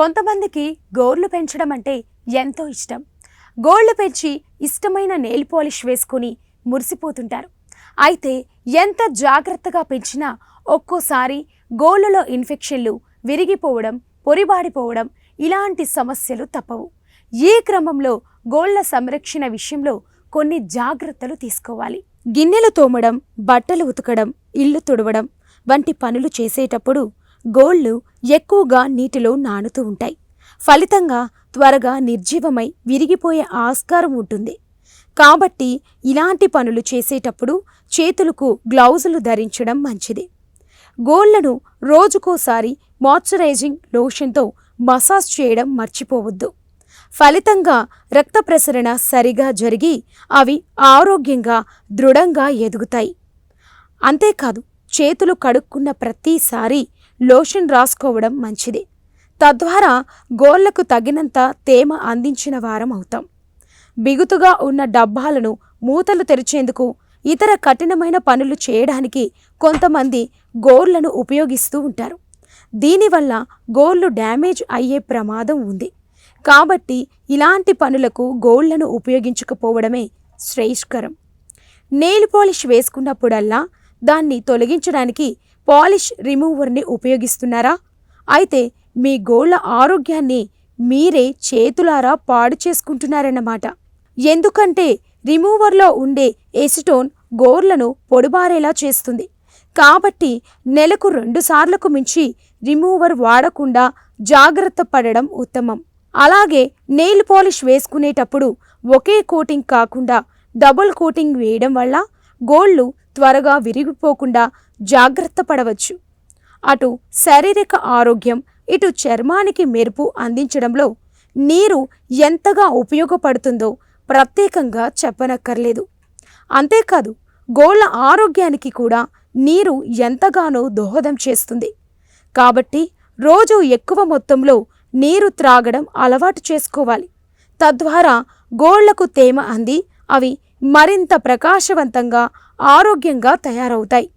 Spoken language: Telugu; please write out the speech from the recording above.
కొంతమందికి గోర్లు పెంచడం అంటే ఎంతో ఇష్టం. గోళ్ళు పెంచి ఇష్టమైన నెయిల్ పాలిష్ వేసుకొని మురిసిపోతుంటారు. అయితే ఎంత జాగ్రత్తగా పెంచినా ఒక్కోసారి గోళ్ళలో ఇన్ఫెక్షన్లు విరిగిపోవడం పొరిబాడిపోవడం ఇలాంటి సమస్యలు తప్పవు. ఈ క్రమంలో గోళ్ళ సంరక్షణ విషయంలో కొన్ని జాగ్రత్తలు తీసుకోవాలి. గిన్నెలు తోమడం బట్టలు ఉతకడం ఇల్లు తుడవడం వంటి పనులు చేసేటప్పుడు గోళ్ళు ఎక్కువగా నీటిలో నానుతూ ఉంటాయి. ఫలితంగా త్వరగా నిర్జీవమై విరిగిపోయే ఆస్కారం ఉంటుంది. కాబట్టి ఇలాంటి పనులు చేసేటప్పుడు చేతులకు గ్లౌజులు ధరించడం మంచిది. గోళ్ళను రోజుకోసారి మాయిశ్చరైజింగ్ లోషన్తో మసాజ్ చేయడం మర్చిపోవద్దు. ఫలితంగా రక్త ప్రసరణ సరిగా జరిగి అవి ఆరోగ్యంగా దృఢంగా ఎదుగుతాయి. అంతేకాదు చేతులు కడుక్కున్న ప్రతిసారి లోషన్ రాసుకోవడం మంచిది. తద్వారా గోళ్ళకు తగినంత తేమ అందించిన వారం అవుతాం. బిగుతుగా ఉన్న డబ్బాలను మూతలు తెరిచేందుకు ఇతర కఠినమైన పనులు చేయడానికి కొంతమంది గోర్లను ఉపయోగిస్తూ ఉంటారు. దీనివల్ల గోళ్ళు డ్యామేజ్ అయ్యే ప్రమాదం ఉంది. కాబట్టి ఇలాంటి పనులకు గోళ్ళను ఉపయోగించకపోవడమే శ్రేయస్కరం. నెయిల్ పాలిష్ వేసుకున్నప్పుడల్లా దాన్ని తొలగించడానికి పాలిష్ రిమూవర్ని ఉపయోగిస్తున్నారా? అయితే మీ గోళ్ళ ఆరోగ్యాన్ని మీరే చేతులారా పాడు చేసుకుంటున్నారన్నమాట. ఎందుకంటే రిమూవర్లో ఉండే ఎసిటోన్ గోర్లను పొడిబారేలా చేస్తుంది. కాబట్టి నెలకు రెండు సార్లకు మించి రిమూవర్ వాడకుండా జాగ్రత్త పడడం ఉత్తమం. అలాగే నెయిల్ పాలిష్ వేసుకునేటప్పుడు ఒకే కోటింగ్ కాకుండా డబుల్ కోటింగ్ వేయడం వల్ల గోళ్ళు త్వరగా విరిగిపోకుండా జాగ్రత్త పడవచ్చు. అటు శారీరక ఆరోగ్యం ఇటు చర్మానికి మెరుపు అందించడంలో నీరు ఎంతగా ఉపయోగపడుతుందో ప్రత్యేకంగా చెప్పనక్కర్లేదు. అంతేకాదు గోళ్ళ ఆరోగ్యానికి కూడా నీరు ఎంతగానో దోహదం చేస్తుంది. కాబట్టి రోజు ఎక్కువ మొత్తంలో నీరు త్రాగడం అలవాటు చేసుకోవాలి. తద్వారా గోళ్ళకు తేమ అంది అవి మరింత ప్రకాశవంతంగా ఆరోగ్యంగా తయారవుతాయి.